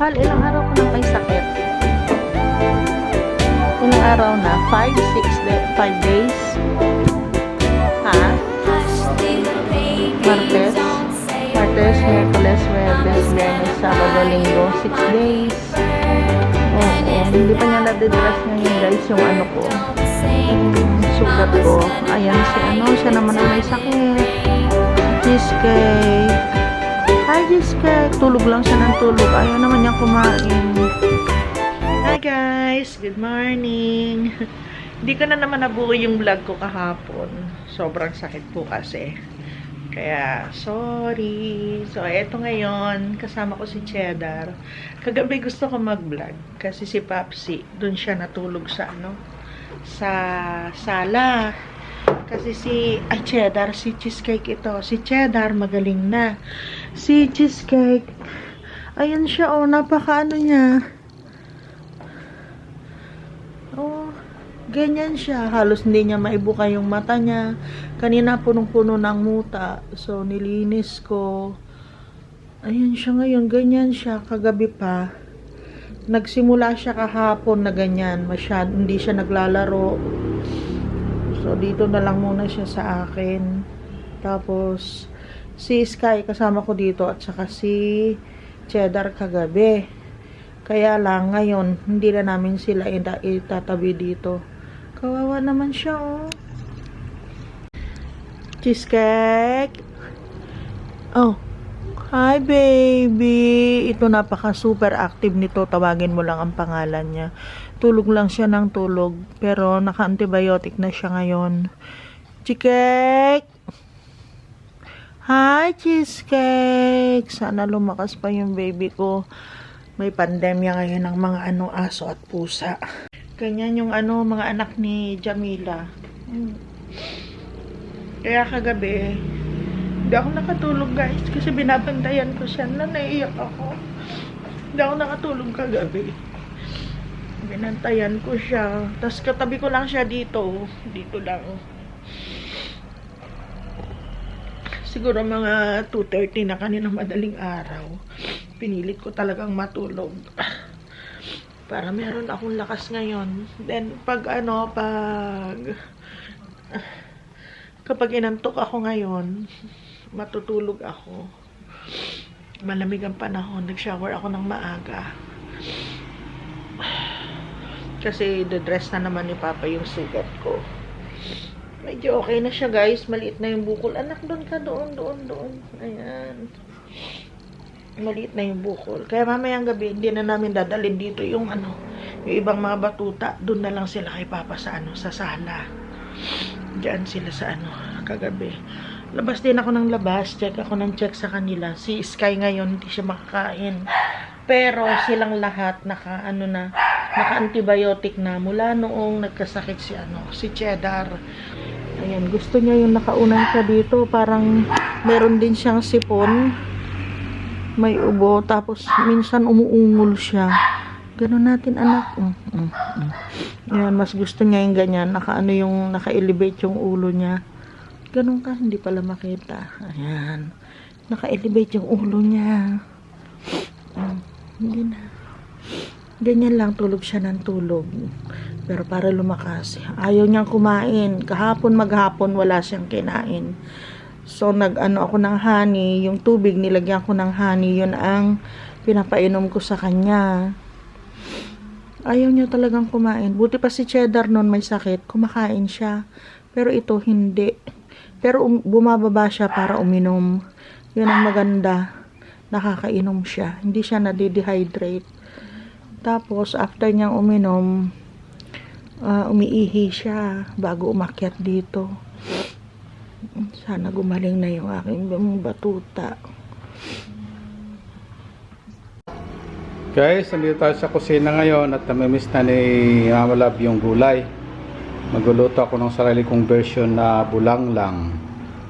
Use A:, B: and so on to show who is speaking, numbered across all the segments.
A: Hal, ilang araw ko nang may sakit? Ilang araw na? 5, 6, 5 days? Ha? Martes? Martes, Miyerkules, Webes, Biyernes, Sabado, Linggo, 6 days. Oo, hindi pa niya nadidress ngayon guys yung ano ko. Yung sugat ko. Ayan si ano, siya naman ang may sakit. Cheesecake. Hi, Cheesecake. Tulog lang siya ng tulog. Ayaw naman niya kumain. Hi guys! Good morning! Hindi ko na naman nabuo yung vlog ko kahapon. Sobrang sakit po kasi. Kaya, sorry. So, eto ngayon, kasama ko si Cheddar. Kagabi gusto ko mag-vlog kasi si Papsi, dun siya natulog sa ano, sa sala. Kasi si, ay Cheddar, si Cheesecake ito. Si Cheddar, magaling na. Si Cheesecake, ayan siya, oh, napaka ano niya. Oh, ganyan siya. Halos hindi niya maibuka yung mata niya. Kanina punong-puno ng muta. So, nilinis ko. Ayan siya ngayon. Ganyan siya. Kagabi pa. Nagsimula siya kahapon na ganyan. Masyad, hindi siya naglalaro. So, dito na lang muna siya sa akin. Tapos, si Sky kasama ko dito at saka si Cheddar kagabi. Kaya lang, ngayon, hindi na namin sila ita- itatabi dito. Kawawa naman siya, oh. Cheesecake. Oh. Hi, baby. Ito napaka super active nito. Tawagin mo lang ang pangalan niya. Tulog lang siya ng tulog. Pero naka-antibiotic na siya ngayon. Cheesecake. Hi, Cheesecake. Sana lumakas pa yung baby ko. May pandemya ngayon ng mga ano aso at pusa. Ganyan yung ano mga anak ni Jamila. Kaya kagabi, hindi ako nakatulog guys kasi binabantayan ko siya na naiiyak ako. Hindi ako nakatulog kagabi. Binantayan ko siya. Tapos katabi ko lang siya dito. Dito lang. Siguro mga 2.30 na kanina madaling araw. Pinilit ko talagang matulog. Para meron akong lakas ngayon. Then, pag ano, pag... Kapag inantok ako ngayon, matutulog ako. Malamig ang panahon. Nag-shower ako ng maaga. Kasi the-dress na naman ni Papa yung sugat ko. Medyo okay na siya guys. Maliit na yung bukol. Anak, doon ka. Doon, doon, doon. Ayan. Maliit na yung bukol. Kaya mamayang gabi, hindi na namin dadalhin dito yung ano, yung ibang mga batuta. Doon na lang sila kay Papa sa ano, sa sala. Diyan sila sa ano, kagabi. Labas din ako ng labas. Check ako ng check sa kanila. Si Sky ngayon, hindi siya makakain. Pero silang lahat naka ano na, naka-antibiotic na mula noong nagkasakit si ano, si Cheddar. Ayan, gusto niya yung nakaunan siya dito. Parang meron din siyang sipon. May ubo. Tapos minsan umuungol siya. Ganun natin anak. Mm, mm, mm. Ayan, mas gusto niya yung ganyan. Naka ano yung, naka-elevate yung ulo niya. Ganun ka, hindi pala makita. Ayan. Naka-elevate yung ulo niya. Mm, hindi na. Ganyan lang, tulog siya ng tulog. Pero para lumakas, ayaw niyang kumain. Kahapon maghapon, wala siyang kinain. So, nag-ano ako ng honey. Yung tubig, nilagyan ko ng honey. Yun ang pinapainom ko sa kanya. Ayaw niya talagang kumain. Buti pa si Cheddar noon may sakit. Kumakain siya. Pero ito, hindi. Pero um, bumababa siya para uminom. Yun ang maganda. Nakakainom siya. Hindi siya nadidehydrate. Tapos, after niyang uminom, ah, umiihi siya bago umakyat dito. Sana gumaling na yung aking batuta.
B: Guys, nandito tayo sa kusina ngayon at namimiss na ni Mama Love yung gulay. Magluluto ako ng sarili kong version na bulang lang,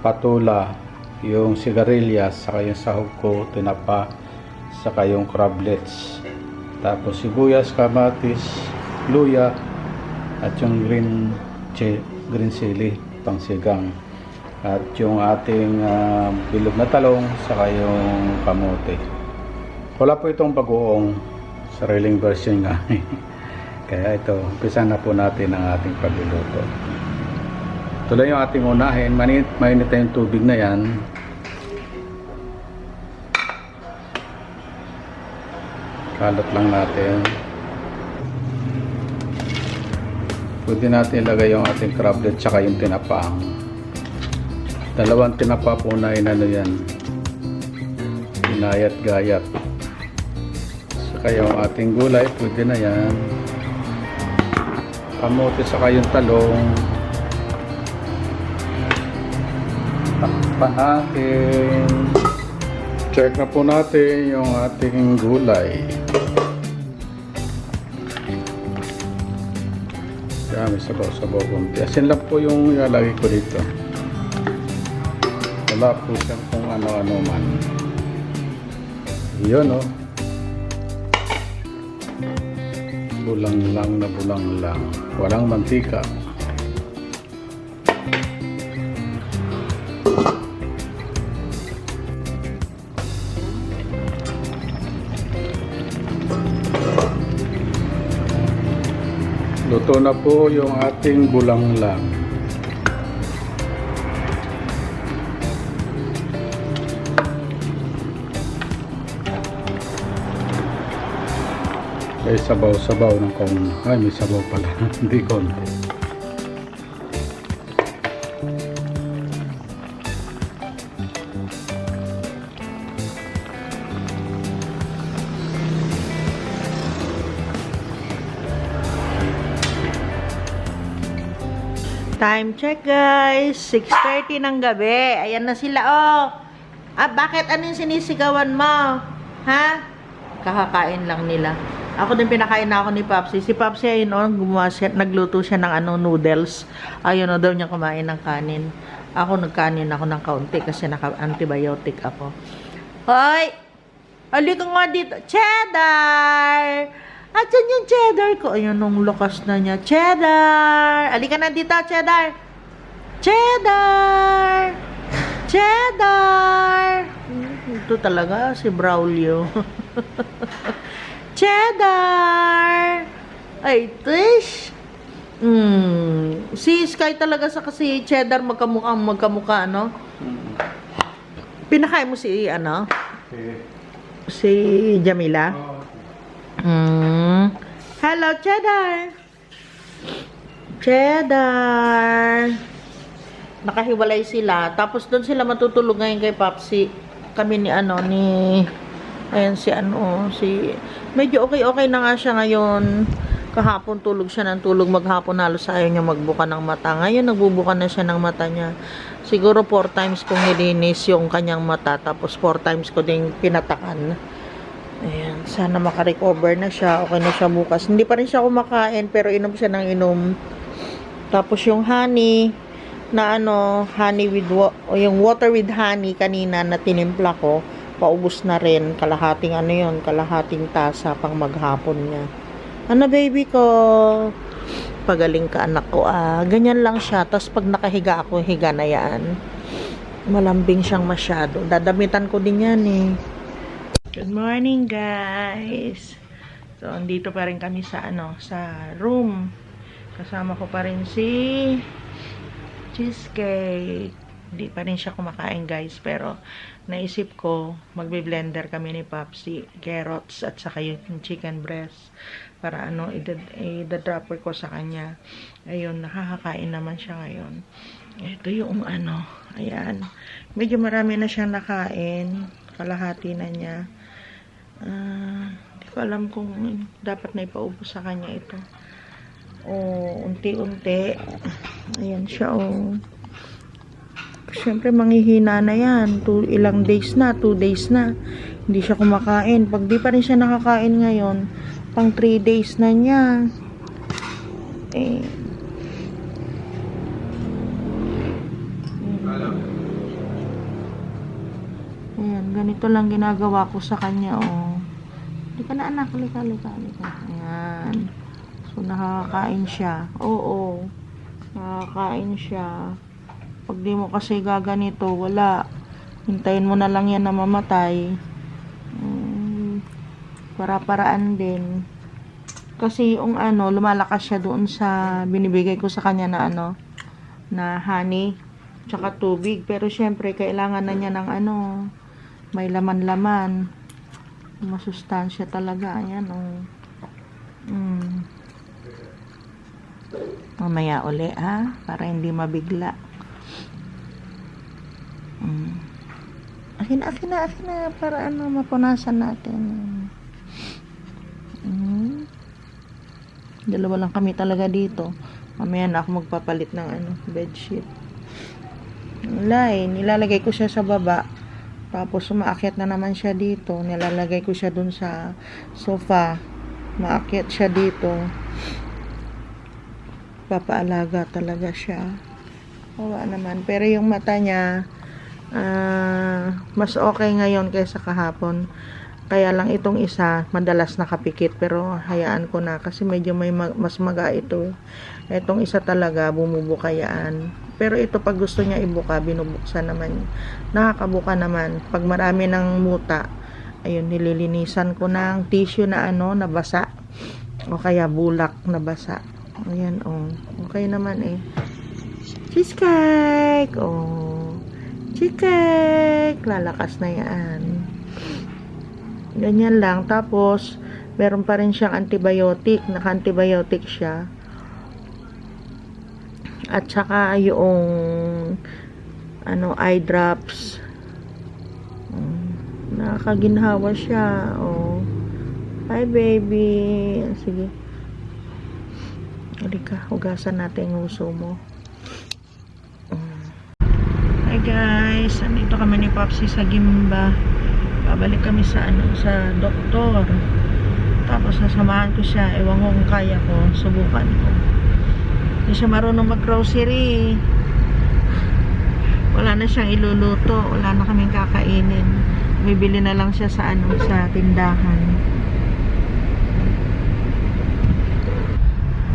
B: patula, yung sigarilyas, saka yung sahog ko, tinapa, saka yung crablets. Tapos sibuyas, kamatis, luya, at yung green, green chili, pang sigang. At yung ating ah, bilog na talong, saka yung kamote. Wala po itong bagoong sariling version nga. Kaya ito, umpisa na po natin ang ating pagluluto. Tuloy yung ating unahin. Mainit, mainit na yung tubig na yan. Kalat lang natin. Pwede natin ilagay yung ating crablet tsaka yung tinapang. Dalawang tinapa po na inano yan. Inayat-gayat. Saka yung ating gulay, pwede na yan. Kamote saka yung talong. Takpan natin. Check na po natin yung ating gulay. Kaya may sabaw-sabaw konti. Asin lang po yung ilalagay ko dito. Wala po siyang kung ano-ano man. Yun oh. Bulang lang na bulang lang. Walang mantika. Luto na po yung ating bulang lang. May sabaw-sabaw ng kung ay may sabaw pala. Hindi konti
A: Time check guys. 6.30 ng gabi. Ayan na sila oh. Ah, bakit? Ano yung sinisigawan mo? Ha? Kakakain lang nila. Ako din pinakain na ako ni Papsi. Si Papsi ayun oh, gumawa siya, nagluto siya ng ano, noodles. Ayun oh, daw niya kumain ng kanin. Ako nagkanin ako ng kaunti kasi naka-antibiotic ako. Hoy! Halika nga dito. Cheddar! At yan yung cheddar ko. Ayun, nung lakas na niya. Cheddar! Halika na dito, cheddar! Cheddar! Cheddar! Ito talaga, si Braulio. cheddar! Ay, Trish! Hmm. Si Sky talaga sa kasi cheddar magkamukha magkamukha, no? Pinakain mo si, ano?
B: okay.
A: Si Jamila? Mm. Hello, Cheddar. Cheddar. Nakahiwalay sila. Tapos doon sila matutulog ngayon kay Papsi. Kami ni ano, ni... Ayan si ano, si... Medyo okay-okay na nga siya ngayon. Kahapon tulog siya ng tulog. Maghapon halos ayaw niya magbuka ng mata. Ngayon nagbubuka na siya ng mata niya. Siguro four times kong nilinis yung kanyang mata. Tapos four times ko ding pinatakan. Ayan, sana makarecover na siya. Okay na siya bukas. Hindi pa rin siya kumakain, pero inom siya ng inom. Tapos yung honey, na ano, honey with, wa- yung water with honey kanina na tinimpla ko, paubos na rin. Kalahating ano yun, kalahating tasa pang maghapon niya. Ano baby ko? Pagaling ka anak ko ah. Ganyan lang siya. Tapos pag nakahiga ako, higa na yan. Malambing siyang masyado. Dadamitan ko din yan eh. Good morning, guys. So, andito pa rin kami sa ano, sa room. Kasama ko pa rin si Cheesecake. Hindi pa rin siya kumakain, guys. Pero, naisip ko, magbe-blender kami ni Popsy. Carrots at saka yung chicken breast. Para ano, i-dropper ko sa kanya. Ayun, nakakakain naman siya ngayon. Ito yung ano, ayan. Medyo marami na siyang nakain. Kalahati na niya. Ah, Hindi ko alam kung dapat na ipaubos sa kanya ito. O, unti-unti. Ayan siya, o. Siyempre, manghihina na yan. Two, ilang days na, two days na. Hindi siya kumakain. Pag di pa rin siya nakakain ngayon, pang three days na niya. Eh, ganito lang ginagawa ko sa kanya, oh. Halika na anak, halika, halika, halika. Ayan. So, nakakain siya. Oo. Nakakain siya. Pag di mo kasi gaganito, wala. Hintayin mo na lang yan na mamatay. Mm, para-paraan din. Kasi yung ano, lumalakas siya doon sa binibigay ko sa kanya na ano, na honey, tsaka tubig. Pero syempre, kailangan na niya ng ano, may laman-laman. Masustansya talaga. Ayan, oh. Mm. Mamaya uli, ha? Para hindi mabigla. Mm. Akin akin na, akin na. Para ano, mapunasan natin. Mm. Dalawa lang kami talaga dito. Mamaya na ako magpapalit ng ano, bedsheet. Wala eh. Nilalagay ko siya sa baba. Tapos umaakyat na naman siya dito. Nilalagay ko siya dun sa sofa. Maakyat siya dito. Papaalaga talaga siya. Wala naman. Pero yung mata niya, ah, mas okay ngayon kaysa kahapon. Kaya lang itong isa, madalas nakapikit. Pero hayaan ko na kasi medyo may ma- mas maga ito. Itong isa talaga, bumubukayaan. Pero ito pag gusto niya ibuka, binubuksan naman. Nakakabuka naman. Pag marami ng muta, ayun, nililinisan ko ng tissue na ano, na basa. O kaya bulak na basa. Ayan, oh. Okay naman eh. Cheese cake! Oh. Cheese cake! Lalakas na yan. Ganyan lang. Tapos, meron pa rin siyang antibiotic. Naka-antibiotic siya. At saka yung ano, eye drops. Mm, Nakakaginhawa siya. Oh. Hi, baby. Sige. Halika, hugasan natin yung uso mo. Hi guys, andito kami ni Popsi sa Gimba. Babalik kami sa ano, sa doktor. Tapos sasamahan ko siya, ewan ko kung kaya ko, subukan ko. Hindi siya marunong mag-grocery. Wala na siyang iluluto, wala na kaming kakainin. Bibili na lang siya sa ano, sa tindahan.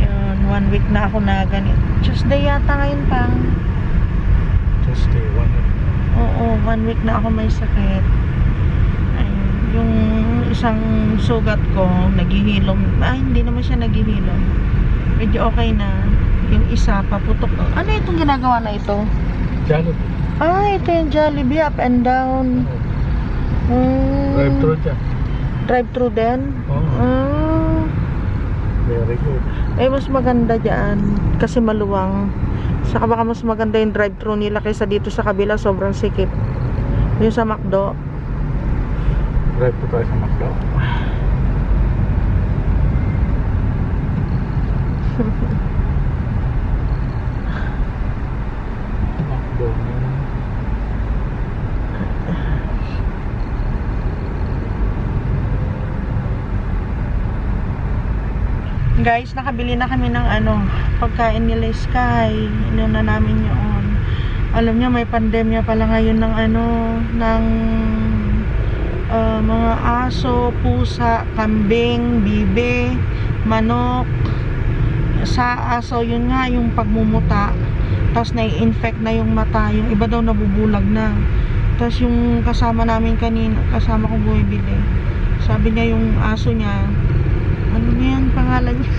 A: Yun, one week na ako na ganit. Tuesday yata ngayon pang.
B: Tuesday, one
A: Oo, one week na ako may sakit. Ayun, yung isang sugat ko, naghihilom. Ah, hindi naman siya naghihilom. Medyo okay na. Yung isa, paputok. Ano itong ginagawa na ito?
B: Jollibee.
A: Ah, ito yung Jollibee, up and down. Hmm.
B: Drive-thru dyan.
A: Drive-thru din?
B: Oo.
A: Ah.
B: Very good.
A: Eh, mas maganda dyan. Kasi maluwang. Saka baka mas maganda yung drive-thru nila kaysa dito sa kabila. Sobrang sikip. Yung sa McDo.
B: Drive-thru tayo sa McDo. McDo.
A: Guys, nakabili na kami ng ano, pagkain nila Sky. Inuna namin yun. Alam niya, may pandemya pala ngayon ng ano, ng ah, mga aso, pusa, kambing, bibe, manok. Sa aso, yun nga, yung pagmumuta. Tapos nai-infect na yung mata. Yung iba daw nabubulag na. Tapos yung kasama namin kanina, kasama ko bumibili. Sabi niya yung aso niya, ano niya yan pangalan niya?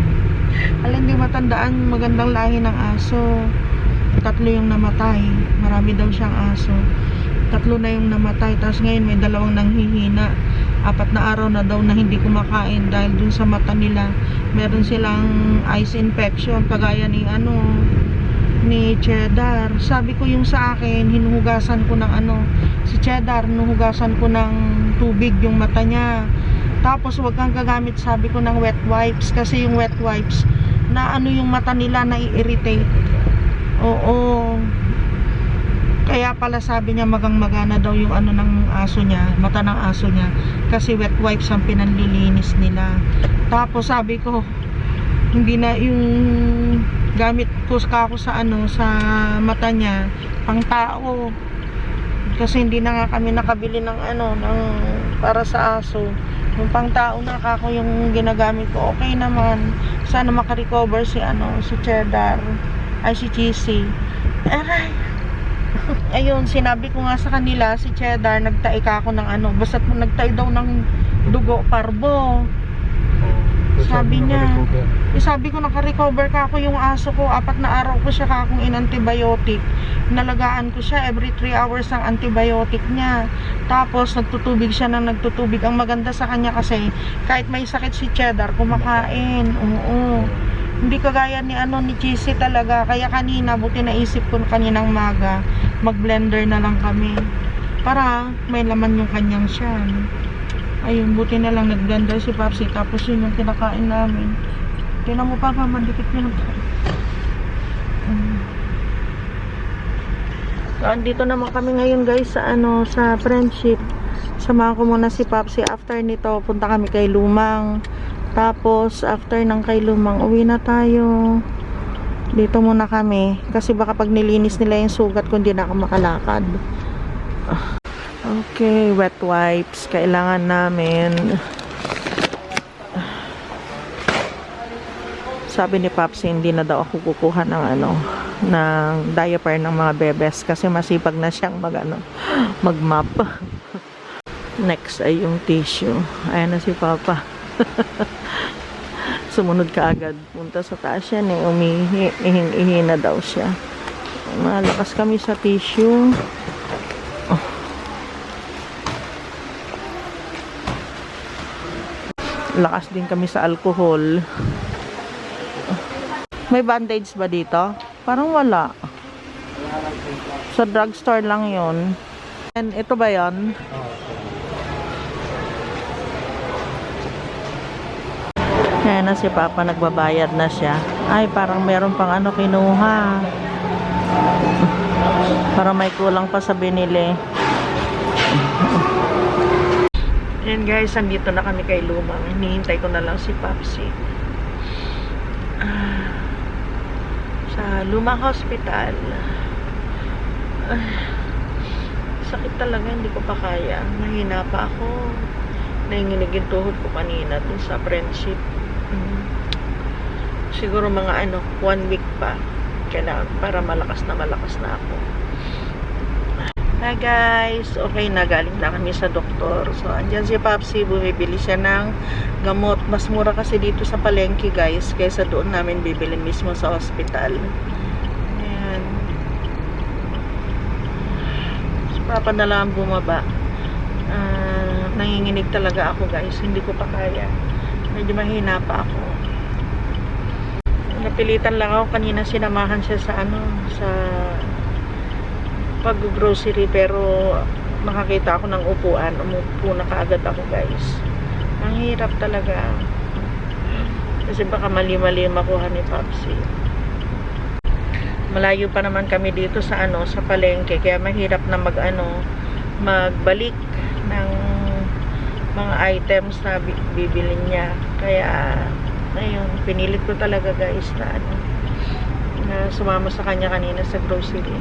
A: Alam, hindi matandaan magandang lahi ng aso. Tatlo yung namatay. Marami daw siyang aso. Tatlo na yung namatay. Tapos ngayon may dalawang nanghihina. Apat na araw na daw na hindi kumakain dahil dun sa mata nila. Meron silang eyes infection. Kagaya ni ano, ni Cheddar. Sabi ko yung sa akin, hinuhugasan ko ng ano, si Cheddar, hinuhugasan ko ng tubig yung mata niya. Tapos wag kang gagamit sabi ko ng wet wipes kasi yung wet wipes na ano yung mata nila na i-irritate. Oo. Kaya pala sabi niya magang magana daw yung ano ng aso niya, mata ng aso niya kasi wet wipes ang pinanlilinis nila. Tapos sabi ko hindi na yung gamit ko sa ako sa ano sa mata niya pang tao kasi hindi na nga kami nakabili ng ano ng para sa aso yung pang tao na kako yung ginagamit ko okay naman. Sana makarecover si ano si Cheddar. Ay si Cheesy aray! Ayun sinabi ko nga sa kanila si Cheddar nagtai ka ako ng ano basta nagtai daw ng Dugo parbo. Sabi niya. Eh, sabi ko naka-recover ka ako yung aso ko. Apat na araw ko siya kakong in-antibiotic. Nalagaan ko siya every 3 hours ang antibiotic niya. Tapos nagtutubig siya ng nagtutubig. Ang maganda sa kanya kasi kahit may sakit si Cheddar, kumakain. Oo. Hindi kagaya ni ano ni Cheesy talaga. Kaya kanina, buti naisip ko kaninang maga, mag-blender na lang kami. Para may laman yung kanyang siyan. Ayun, buti na lang nag-blender si Papsi. Tapos yun yung kinakain namin. Tinan mo pa pa, mandikit niya lang. Mm. So, andito naman kami ngayon guys sa ano, sa friendship. Samahan ko muna si Papsi. After nito, punta kami kay Lumang. Tapos, after ng kay Lumang, uwi na tayo. Dito muna kami. Kasi baka pag nilinis nila yung sugat ko, hindi na ako makalakad. Ah. Okay, wet wipes. Kailangan namin. Sabi ni Papsi, hindi na daw ako kukuha ng ano, ng diaper ng mga bebes kasi masipag na siyang mag ano, mag-map. Next ay yung tissue. Ayan na si Papa. Sumunod ka agad. Punta sa taas yan eh. Umihi, ihing-ihi na daw siya. Malakas kami sa tissue. Lakas din kami sa alcohol. May bandage ba dito? Parang wala. Sa drugstore lang yon. And ito ba yon? Ayan na si Papa, nagbabayad na siya. Ay, parang meron pang ano kinuha. Para may kulang pa sa binili. Ayan guys, andito na kami kay Lumang. Hinihintay ko na lang si Papsi. Ah, sa Lumang Hospital. Ah, sakit talaga, hindi ko pa kaya. Mahina pa ako. Nanginginig yung tuhod ko kanina dun sa friendship. Mm. Siguro mga ano, one week pa. Kailangan para malakas na malakas na ako. Hi guys, okay na galing na kami sa doktor. So andyan si Papsi, bumibili siya ng gamot. Mas mura kasi dito sa palengke guys, kaysa doon namin bibili mismo sa hospital. Ayan. Si Papa na lang bumaba. Ah, nanginginig talaga ako guys, hindi ko pa kaya. Medyo mahina pa ako. Napilitan lang ako kanina sinamahan siya sa ano, sa pag-grocery pero makakita ako ng upuan. Umupo na kaagad ako guys. Ang hirap talaga. Kasi baka mali-mali makuha ni Papsi malayo pa naman kami dito sa ano sa palengke. Kaya mahirap na mag ano magbalik ng mga items na bi- bibili niya. Kaya ayun pinilit ko talaga guys na ano na sumama sa kanya kanina sa grocery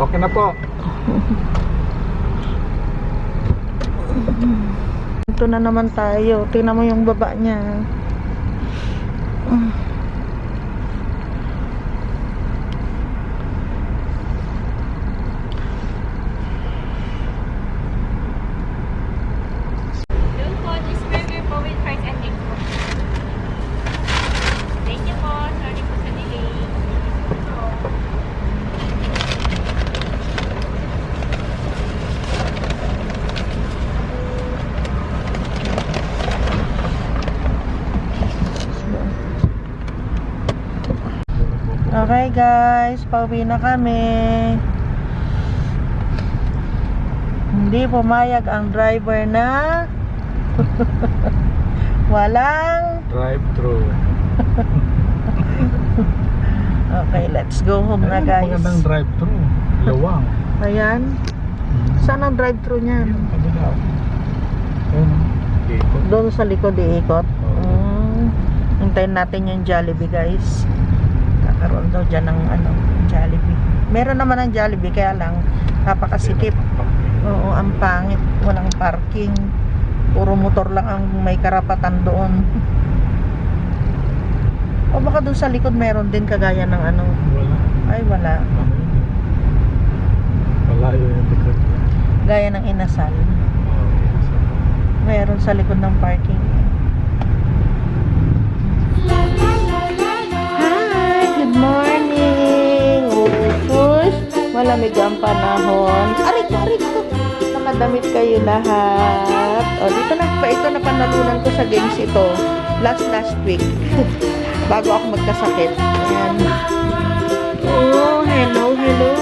B: Okay na po.
A: Ito na naman tayo. Tingnan mo yung baba niya. Mm.
C: Doon po, cheeseburger po with fries and egg po. Thank you po. Sorry po sa delay.
A: Guys, pauwi na kami. Hindi pumayag ang driver na walang
B: Drive-thru.
A: Okay, let's go home na guys.
B: Magandang drive-thru. Lawang.
A: Ayan. Saan ang drive-thru niyan?
B: Ayun. Ayun.
A: Doon sa likod iikot.
B: Oo.
A: Mm. Hintayin natin yung Jollibee guys. Kakaroon daw dyan ng ano, Jollibee. Meron naman ng Jollibee kaya lang napakasikip. Oo, ang pangit. Walang parking. Puro motor lang ang may karapatan doon. o baka doon sa likod meron din kagaya ng ano.
B: Wala.
A: Ay, wala.
B: Wala yun yung likod.
A: Gaya ng inasal. Meron sa likod ng parking. Good morning! Usus! Malamig ang panahon. Arik arik ko! Nakadamit kayo lahat. O, dito na ito na panalunan ko sa games ito. Last last week. Bago ako magkasakit. Ayan. Oh, hello, hello.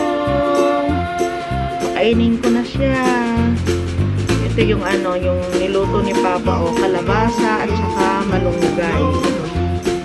A: Kainin ko na siya. Ito yung ano, yung niluto ni Papa o kalabasa at saka malunggay.